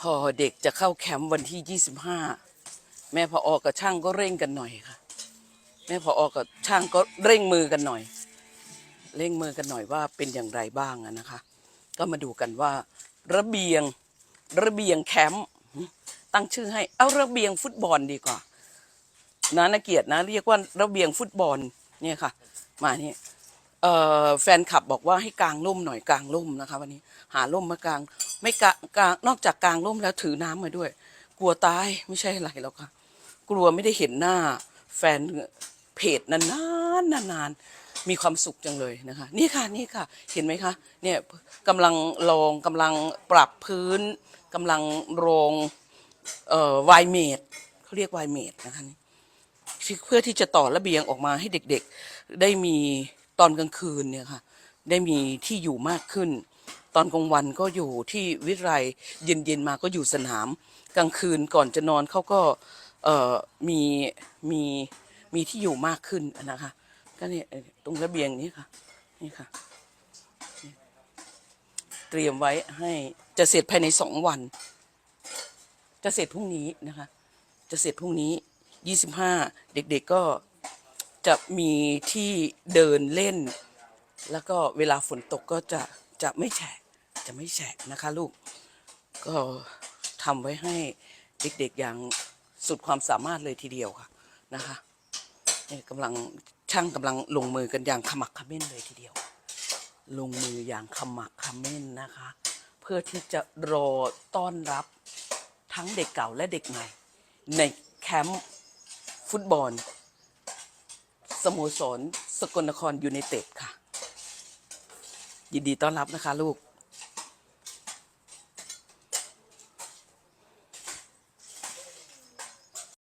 พอเด็กจะเข้าแคมป์วันที่ 25 แม่พออกับช่างก็เร่งกันหน่อยค่ะ แม่พออกับช่างก็เร่งมือกันหน่อย เร่งมือกันหน่อยว่าเป็นอย่างไรบ้างนะคะ ก็มาดูกันว่า ระเบียงระเบียงแคมป์ตั้งชื่อให้เอาระเบียงฟุตบอลดีกว่านะนักเกียรตินะเรียกว่าระเบียงฟุตบอลเนี่ยค่ะ มาเนี่ย เอ่อแฟนคลับบอกว่าให้กางร่มหน่อยกางร่มนะคะ วันนี้หาร่มมากางไม่กางกางนอกจากกางร่มแล้วถือน้ำมาด้วย กลัวตายไม่ใช่อะไรหรอกค่ะ กลัวไม่ได้เห็นหน้า แฟนเพจนานๆนานๆมีความสุขจังเลยนะคะ นี่ค่ะนี่ค่ะ เห็นไหมคะเนี่ยกำลังลองกำลังปรับพื้นกำลังโรงเอ่อไวเมดเขาเรียกไวเมดนะคะนี่เพื่อที่จะต่อระเบียงออกมาให้เด็กๆได้มี ตอนกลางคืนเนี่ยค่ะ ได้มีที่อยู่มากขึ้น ตอนกลางวันก็อยู่ที่วิทยาลัยเย็นๆมาก็อยู่สนาม กลางคืนก่อนจะนอนเขาก็เออมีมีมีที่อยู่มากขึ้นนะคะก็เนี่ยตรงระเบียงนี้ค่ะนี่ค่ะ เตรียมไว้ให้จะเสร็จภายในสองวัน จะเสร็จพรุ่งนี้นะคะ จะเสร็จพรุ่งนี้ยี่สิบห้าเด็กๆก็ จะมีที่เดินเล่น แล้วก็เวลาฝนตกก็จะจะไม่แฉะจะไม่แฉะนะคะลูก ก็ทำไว้ให้เด็กๆอย่างสุดความสามารถเลยทีเดียวค่ะนะคะนี่กำลังช่างกำลังลงมือกันอย่างขมักเขม้นเลยทีเดียว ลงมืออย่างขมักเขม้นนะคะ เพื่อที่จะรอต้อนรับทั้งเด็กเก่าและเด็กใหม่ ในแคมป์ฟุตบอล สโมสรสกลนครยูไนเต็ดค่ะ ยินดีต้อนรับนะคะลูก